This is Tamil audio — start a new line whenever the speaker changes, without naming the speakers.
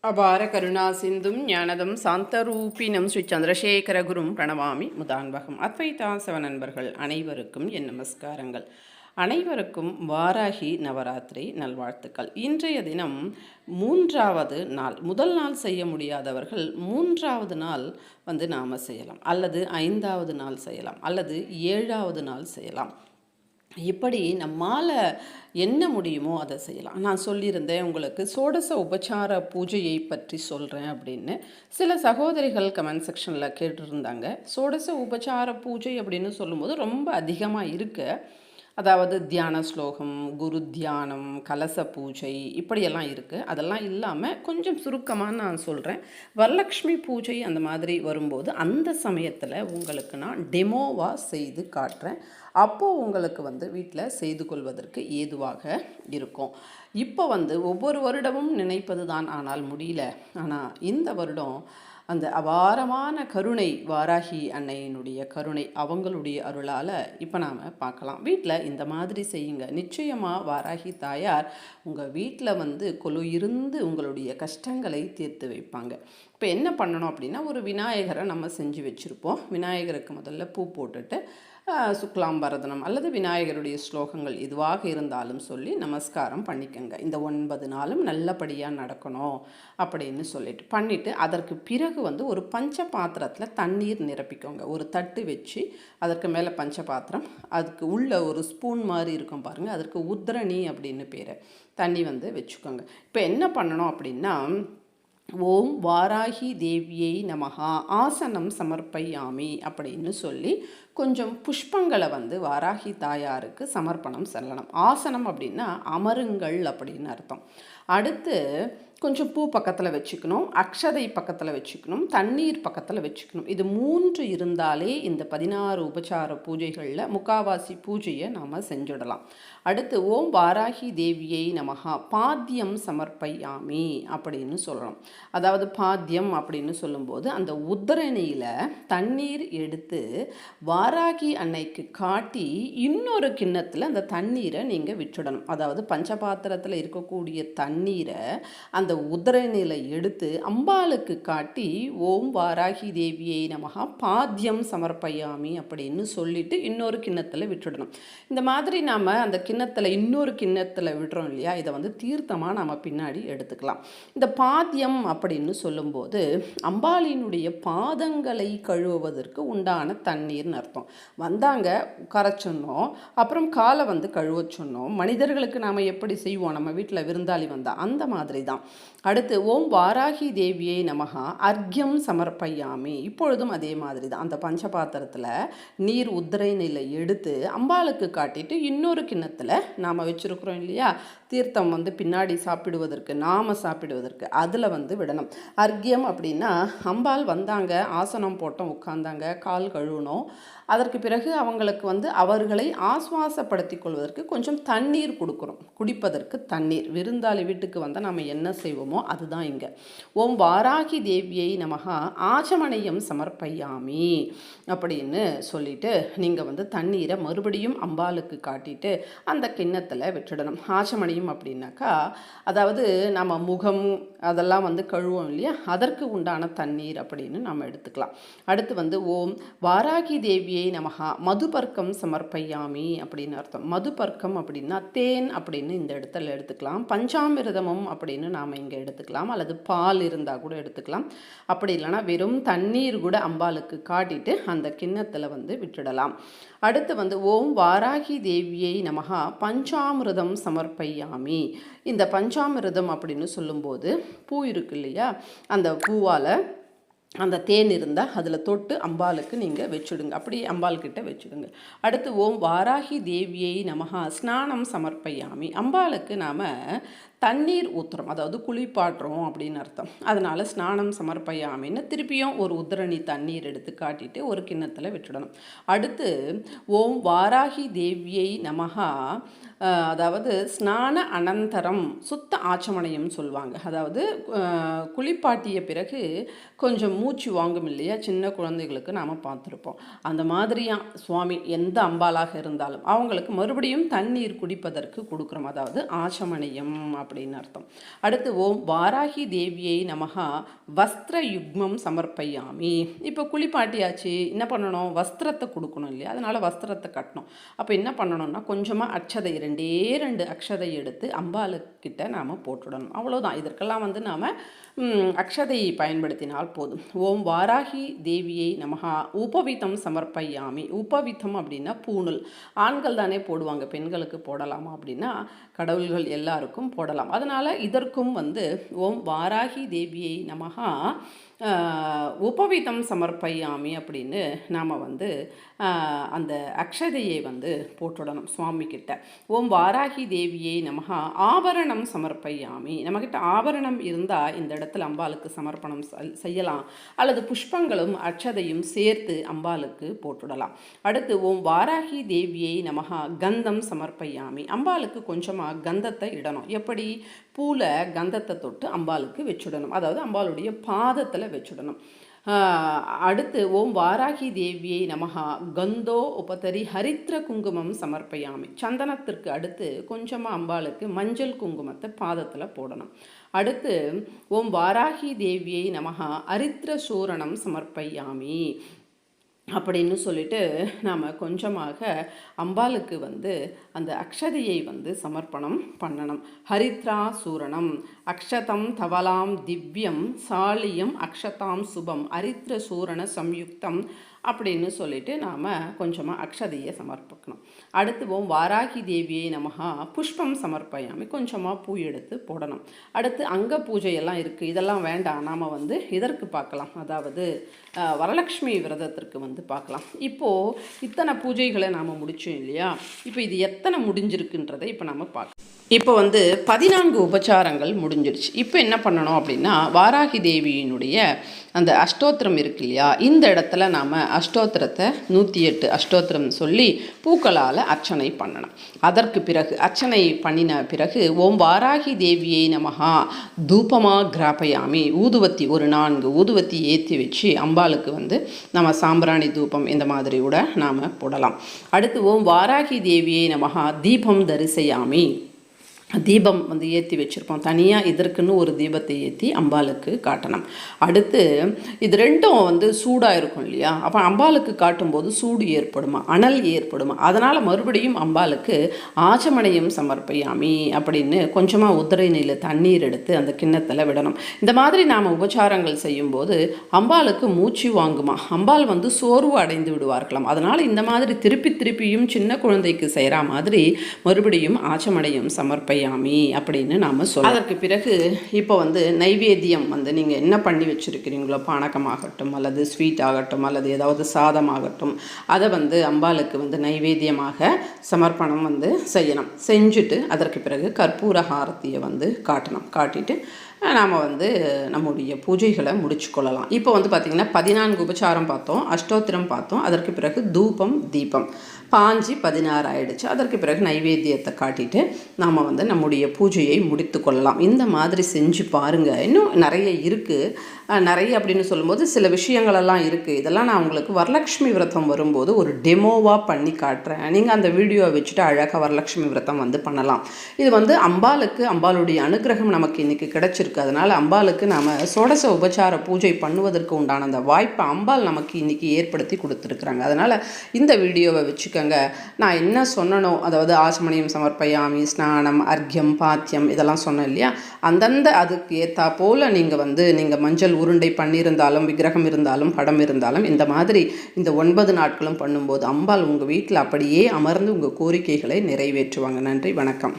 அபார கருணா சிந்தும் ஞானதம் சாந்தரூபினம் ஸ்ரீ சந்திரசேகரகுரும் பிரணவாமி முதான்பகம். அத்வைதாசவ நண்பர்கள் அனைவருக்கும் என் நமஸ்காரங்கள். அனைவருக்கும் வாராகி நவராத்திரி நல்வாழ்த்துக்கள். இன்றைய தினம் மூன்றாவது நாள். முதல் நாள் செய்ய முடியாதவர்கள் மூன்றாவது நாள் வந்து நாம் செய்யலாம். அல்லது ஐந்தாவது நாள் செய்யலாம். அல்லது ஏழாவது நாள் செய்யலாம். இப்படி நம்மால் என்ன முடியுமோ அதை செய்யலாம். நான் சொல்லியிருந்தேன் உங்களுக்கு சோடச உபச்சார பூஜையை பற்றி சொல்கிறேன் அப்படின்னு. சில சகோதரிகள் கமெண்ட் செக்ஷனில் கேட்டிருந்தாங்க. சோடச உபச்சார பூஜை அப்படின்னு சொல்லும்போது ரொம்ப அதிகமாக இருக்குது அதாவது தியான ஸ்லோகம் குரு தியானம் கலச பூஜை இப்படியெல்லாம் இருக்குது அதெல்லாம் இல்லாமல் கொஞ்சம் சுருக்கமாக நான் சொல்கிறேன் வரலக்ஷ்மி பூஜை அந்த மாதிரி வரும்போது அந்த சமயத்தில் உங்களுக்கு நான் டெமோவாக செய்து காட்டுறேன். அப்போது உங்களுக்கு வந்து வீட்டில் செய்து கொள்வதற்கு ஏதுவாக இருக்கும். இப்போ வந்து ஒவ்வொரு வருடமும் நினைப்பது தான் ஆனால் முடியல. ஆனால் இந்த வருடம் அந்த அபாரமான கருணை வாராகி அன்னையினுடைய கருணை அவங்களுடைய அருளால் இப்போ நாம் பார்க்கலாம். வீட்டில் இந்த மாதிரி செய்யுங்க. நிச்சயமாக வாராகி தாயார் உங்கள் வீட்டில் வந்து கொலு இருந்து உங்களுடைய கஷ்டங்களை தீர்த்து வைப்பாங்க. இப்போ என்ன பண்ணணும் அப்படின்னா ஒரு விநாயகரை நம்ம செஞ்சு வச்சுருப்போம். விநாயகருக்கு முதல்ல பூ போட்டுட்டு சுக்லாம் பரதனம் அல்லது விநாயகருடைய ஸ்லோகங்கள் இதுவாக இருந்தாலும் சொல்லி நமஸ்காரம் பண்ணிக்கோங்க. இந்த ஒன்பது நாளும் நல்லபடியாக நடக்கணும் அப்படின்னு சொல்லிட்டு. பண்ணிவிட்டு அதற்கு பிறகு வந்து ஒரு பஞ்ச பாத்திரத்தில் தண்ணீர் நிரப்பிக்கோங்க. ஒரு தட்டு வச்சு அதற்கு மேலே பஞ்ச பாத்திரம் அதுக்கு உள்ள ஒரு ஸ்பூன் மாதிரி இருக்கும் பாருங்கள் அதற்கு உத்ரணி அப்படின்னு பேர். தண்ணி வந்து வச்சுக்கோங்க. இப்போ என்ன பண்ணணும் அப்படின்னா ஓம் வாராகி தேவியை நமகா ஆசனம் சமர்ப்பையாமி அப்படின்னு சொல்லி கொஞ்சம் புஷ்பங்களை வந்து வாராகி தாயாருக்கு சமர்ப்பணம் செல்லணும். ஆசனம் அப்படின்னா அமருங்கள் அப்படின்னு அர்த்தம். அடுத்து கொஞ்சம் பூ பக்கத்தில் வச்சுக்கணும் அக்ஷதை பக்கத்தில் வச்சுக்கணும் தண்ணீர் பக்கத்தில் வச்சுக்கணும். இது மூன்று இருந்தாலே இந்த பதினாறு உபச்சார பூஜைகளில் முக்காவாசி பூஜையை நாம் செஞ்சுடலாம். அடுத்து ஓம் வாராகி தேவியை நமகா பாத்தியம் சமர்ப்பயாமி அப்படின்னு சொல்லணும். அதாவது பாத்தியம் அப்படின்னு சொல்லும்போது அந்த உத்தரணியில் தண்ணீர் எடுத்து வாராகி அன்னைக்கு காட்டி இன்னொரு கிண்ணத்தில் அந்த தண்ணீரை நீங்கள் விட்டுடணும். அதாவது பஞ்சபாத்திரத்தில் இருக்கக்கூடிய தண்ணீரை அந்த அந்த உதரநிலை எடுத்து அம்பாளுக்கு காட்டி ஓம் வாராகி தேவியை நமகா பாத்தியம் சமர்ப்பயாமி அப்படின்னு சொல்லிட்டு இன்னொரு கிண்ணத்தில் விட்டுடணும். இந்த மாதிரி நாம் அந்த கிண்ணத்தில் இன்னொரு கிண்ணத்தில் விடுறோம் இல்லையா? இதை வந்து தீர்த்தமாக நம்ம பின்னாடி எடுத்துக்கலாம். இந்த பாத்தியம் அப்படின்னு சொல்லும்போது அம்பாளினுடைய பாதங்களை கழுவுவதற்கு உண்டான தண்ணீர்னு அர்த்தம். வந்தாங்க உட்கார சொன்னோம். அப்புறம் காலை வந்து கழுவ சொன்னோம். மனிதர்களுக்கு நாம் எப்படி செய்வோம்? நம்ம வீட்டில் விருந்தாளி வந்தால் அந்த மாதிரி தான் அடுத்து ஓம் வாராகி தேவியை நமகா அர்க்கியம் சமர்ப்பையாமி. இப்பொழுதும் அதே மாதிரி தான். அந்த பஞ்சபாத்திரத்தில் நீர் உத்திரை நிலை எடுத்து அம்பாளுக்கு காட்டிட்டு இன்னொரு கிண்ணத்தில் நாம் வச்சுருக்குறோம் இல்லையா? தீர்த்தம் வந்து பின்னாடி சாப்பிடுவதற்கு நாம் சாப்பிடுவதற்கு அதில் வந்து விடணும். அர்க்கியம் அப்படின்னா அம்பாள் வந்தாங்க ஆசனம் போட்டோம் உட்காந்தாங்க கால் கழுவணும் அதற்கு பிறகு அவங்களுக்கு வந்து அவர்களை ஆஸ்வாசப்படுத்தி கொள்வதற்கு கொஞ்சம் தண்ணீர் கொடுக்குறோம். குடிப்பதற்கு தண்ணீர். விருந்தாளி வீட்டுக்கு வந்தால் நம்ம என்ன செய்வோமோ அதுதான் இங்கே. ஓம் வாராகி தேவியை நமகா ஆச்சமணையம் சமர்ப்பையாமி அப்படின்னு சொல்லிட்டு நீங்கள் வந்து தண்ணீரை மறுபடியும் அம்பாளுக்கு காட்டிட்டு அந்த கிண்ணத்தில் விட்டுடணும். ஆச்சமணியம் அப்படின்னாக்கா அதாவது நம்ம முகம் அதெல்லாம் வந்து கழுவோம் இல்லையா? அதற்கு உண்டான தண்ணீர் அப்படின்னு நம்ம எடுத்துக்கலாம். அடுத்து வந்து ஓம் வாராகி தேவியை தேவியை நமகா மதுபர்க்கம் சமர்ப்பையாமி அப்படின்னு அர்த்தம். மதுபர்க்கம் அப்படின்னா தேன் அப்படின்னு இந்த இடத்துல எடுத்துக்கலாம். பஞ்சாமிரதமும் அப்படின்னு நாம் இங்கே எடுத்துக்கலாம். அல்லது பால் இருந்தால் கூட எடுத்துக்கலாம். அப்படி இல்லைனா வெறும் தண்ணீர் கூட அம்பாளுக்கு காட்டிட்டு அந்த கிண்ணத்தில் வந்து விட்டுடலாம். அடுத்து வந்து ஓம் வாராகி தேவியை நமகா பஞ்சாமிரதம் சமர்ப்பையாமி. இந்த பஞ்சாமிரதம் அப்படின்னு சொல்லும்போது பூ இருக்கு இல்லையா? அந்த பூவால் அந்த தேன் இருந்தால் அதில் தொட்டு அம்பாளுக்கு நீங்கள் வச்சுடுங்க. அப்படி அம்பாள்கிட்ட வச்சுடுங்க. அடுத்து ஓம் வாராகி தேவியை நமகா ஸ்நானம் சமர்ப்பையாமி. அம்பாளுக்கு நாம் தண்ணீர் ஊற்றுறோம் அதாவது குளிப்பாட்டுறோம் அப்படின்னு அர்த்தம். அதனால் ஸ்நானம் சமர்ப்பையாமின்னு திருப்பியும் ஒரு உத்திரணி தண்ணீர் எடுத்து காட்டிட்டு ஒரு கிண்ணத்தில் விட்டுடணும். அடுத்து ஓம் வாராகி தேவியை நமகா அதாவது ஸ்நான அனந்தரம் சுத்த ஆச்சமனையும் சொல்லுவாங்க அதாவது குளிப்பாட்டிய பிறகு கொஞ்சம் மூச்சு வாங்கும் இல்லையா? சின்ன குழந்தைகளுக்கு நாம் பார்த்துருப்போம். அந்த மாதிரியாக சுவாமி எந்த அம்பாலாக இருந்தாலும் அவங்களுக்கு மறுபடியும் தண்ணீர் குடிப்பதற்கு கொடுக்குறோம். அதாவது ஆச்சமணியம் அப்படின்னு அர்த்தம். அடுத்து ஓம் வாராகி தேவியை நமகா வஸ்திர யுக்மம் சமர்ப்பையாமி. இப்போ குளிப்பாட்டியாச்சு என்ன பண்ணணும்? வஸ்திரத்தை கொடுக்கணும் இல்லையா? அதனால் வஸ்திரத்தை கட்டணும். அப்போ என்ன பண்ணணும்னா கொஞ்சமாக அக்ஷதை ரெண்டே ரெண்டு அக்ஷதை எடுத்து அம்பாளுக்கிட்ட நாம் போட்டுடணும். அவ்வளோதான் இதற்கெல்லாம் வந்து நாம் அக்ஷதையை பயன்படுத்தினால் போதும். ஓம் வாராகி தேவியை நமகா உபவிதம் சமர்ப்பயாமி. உபவிதம் அப்படின்னா பூணூல். ஆண்கள் தானே போடுவாங்க. பெண்களுக்கு போடலாமா அப்படின்னா கடவுள்கள் எல்லாருக்கும் போடலாம். அதனால் இதற்கும் வந்து ஓம் வாராகி தேவியை நமகா உபவிதம் சமர்ப்பயாமி அப்படின்னு நாம் வந்து அந்த அக்ஷதையை வந்து போட்டுடணும் சுவாமி கிட்ட ஓம் வாராகி தேவியை நமகா ஆபரணம் சமர்ப்பயாமி. நம்மக்கிட்ட ஆபரணம் இருந்தால் இந்த இடத்துல அம்பாளுக்கு சமர்ப்பணம் செய்யலாம். அல்லது புஷ்பங்களும் அக்ஷதையும் சேர்த்து அம்பாளுக்கு போட்டுடலாம். அடுத்து ஓம் வாராகி தேவியை நமகா கந்தம் சமர்ப்பையாமி. அம்பாளுக்கு கொஞ்சமாக கந்தத்தை இடணும். எப்படி? பூவில் கந்தத்தை தொட்டு அம்பாளுக்கு வச்சுடணும். அதாவது அம்பாளுடைய பாதத்தில் வச்சுடணும். அடுத்து ஓம் வாராகி தேவியை நமகா கந்தோ உபதரி ஹரித்ர குங்குமம் சமர்ப்பயாமி. சந்தனத்திற்கு அடுத்து கொஞ்சமாக அம்பாளுக்கு மஞ்சள் குங்குமத்தை பாதத்தில் போடணும். அடுத்து ஓம் வாராகி தேவியை நமகா அரித்ர சூரணம் சமர்ப்பயாமி. அப்படின்னு சொல்லிட்டு நாம் கொஞ்சமாக அம்பாளுக்கு வந்து அந்த அக்ஷதையை வந்து சமர்ப்பணம் பண்ணணும். ஹரித்ரா சூரணம். அக்ஷதம் தவலாம் திவ்யம் சாலியம் அக்ஷதாம் சுபம் ஹரித்ர சூரண சம்யுக்தம். அப்படின்னு சொல்லிட்டு நாம் கொஞ்சமாக அக்ஷதையை சமர்ப்பிக்கணும். அடுத்து ஓம் வாராகி தேவியை நமகா புஷ்பம் சமர்ப்பயாமி கொஞ்சமாக பூ எடுத்து போடணும். அடுத்து அங்க பூஜையெல்லாம் இருக்குது இதெல்லாம் வேண்டாம். நாம் வந்து இதற்கு பார்க்கலாம்? அதாவது வரலக்ஷ்மி விரதத்திற்கு வந்து பார்க்கலாம். இப்போது இத்தனை பூஜைகளை நாம் முடித்தோம் இல்லையா? இப்போ இது எத்தனை முடிஞ்சிருக்குன்றதை இப்போ நம்ம பார்க்கலாம். இப்போ வந்து பதினான்கு உபச்சாரங்கள் முடிஞ்சிருச்சு. இப்போ என்ன பண்ணணும் அப்படின்னா வாராகி தேவியினுடைய அந்த அஷ்டோத்திரம் இருக்கு இல்லையா? இந்த இடத்துல நாம் அஷ்டோத்திரத்தை நூற்றி எட்டு அஷ்டோத்திரம் சொல்லி பூக்களால் அர்ச்சனை பண்ணணும். அதற்கு பிறகு அர்ச்சனை பண்ணின பிறகு ஓம் வாராகி தேவியை நமகா தூபமாக கிராபயாமி ஊதுவத்தி ஒரு நான்கு ஊதுவத்தி ஏற்றி வச்சு அம்பாளுக்கு வந்து நம்ம சாம்பிராணி தூபம் இந்த மாதிரி கூட நாம் போடலாம். அடுத்து ஓம் வாராகி தேவியை நமகா தீபம் தரிசையாமி. தீபம் வந்து ஏற்றி வச்சுருப்போம். தனியாக இதற்குன்னு ஒரு தீபத்தை ஏற்றி அம்பாளுக்கு காட்டணும். அடுத்து இது ரெண்டும் வந்து சூடாக இருக்கும் இல்லையா? அப்போ அம்பாளுக்கு காட்டும்போது சூடு ஏற்படுமா? அனல் ஏற்படுமா? அதனால் மறுபடியும் அம்பாளுக்கு ஆச்சமனையும் சமர்ப்பையாமி அப்படின்னு கொஞ்சமாக உதிரை நீல தண்ணீர் எடுத்து அந்த கிண்ணத்தில் விடணும். இந்த மாதிரி நாம் உபச்சாரங்கள் செய்யும்போது அம்பாளுக்கு மூச்சு வாங்குமா? அம்பாள் வந்து சோர்வு அடைந்து விடுவார்களாம். அதனால் இந்த மாதிரி திருப்பி திருப்பியும் சின்ன குழந்தைக்கு செய்கிற மாதிரி மறுபடியும் ஆச்சமடையும் சமர்ப்பை சமர்ப்பயாமி அப்படின்னு நாம் சொல்லலாம் அதற்கு பிறகு இப்போ வந்து நைவேத்தியம் வந்து நீங்கள் என்ன பண்ணி வச்சுருக்கிறீங்களோ பானகமாகட்டும் அல்லது ஸ்வீட் ஆகட்டும் அல்லது ஏதாவது சாதம் ஆகட்டும் அதை வந்து அம்பாளுக்கு வந்து நைவேத்தியமாக சமர்ப்பணம் வந்து செய்யணும். செஞ்சுட்டு அதற்கு பிறகு கற்பூர ஹாரத்தியை வந்து காட்டணும். காட்டிட்டு நாம் வந்து நம்முடைய பூஜைகளை முடிச்சு கொள்ளலாம். இப்போ வந்து பார்த்திங்கன்னா பதினான்கு உபச்சாரம் பார்த்தோம் அஷ்டோத்திரம் பார்த்தோம் அதற்கு பிறகு தூபம் தீபம். பாஞ்சி பதினாறு ஆயிடுச்சு அதற்கு பிறகு நைவேத்தியத்தை காட்டிட்டு நாம் வந்து நம்முடைய பூஜையை முடித்து கொள்ளலாம். இந்த மாதிரி செஞ்சு பாருங்கள் இன்னும் நிறைய இருக்குது நிறைய அப்படின்னு சொல்லும்போது சில விஷயங்களெல்லாம் இருக்குது இதெல்லாம் நான் உங்களுக்கு வரலட்சுமி விரதம் வரும்போது ஒரு டெமோவாக பண்ணி காட்டுறேன். நீங்கள் அந்த வீடியோவை வச்சுட்டு அழகாக வரலட்சுமி விரதம் வந்து பண்ணலாம். இது வந்து அம்பாளுக்கு அம்பாளுடைய அனுகிரகம் நமக்கு இன்றைக்கி கிடச்சிருக்கு. அதனால் அம்பாளுக்கு நாம் சோடச உபச்சார பூஜை பண்ணுவதற்கு உண்டான அந்த வாய்ப்பை அம்பாள் நமக்கு இன்றைக்கி ஏற்படுத்தி கொடுத்துருக்குறாங்க. அதனால் இந்த வீடியோவை வச்சுக்க வச்சுக்கோங்க. நான் என்ன சொன்னனோ அதாவது ஆசமணியம் சமர்ப்பயாமி ஸ்நானம் அர்க்கியம் பாத்தியம் இதெல்லாம் சொன்னேன் இல்லையா? அந்தந்த அதுக்கு ஏற்றா போல் நீங்கள் வந்து நீங்கள் மஞ்சள் உருண்டை பண்ணியிருந்தாலும் விக்கிரகம் இருந்தாலும் படம் இருந்தாலும் இந்த மாதிரி இந்த ஒன்பது நாட்களும் பண்ணும்போது அம்பாள் உங்கள் வீட்டில் அப்படியே அமர்ந்து உங்கள் கோரிக்கைகளை நிறைவேற்றுவாங்க. நன்றி வணக்கம்.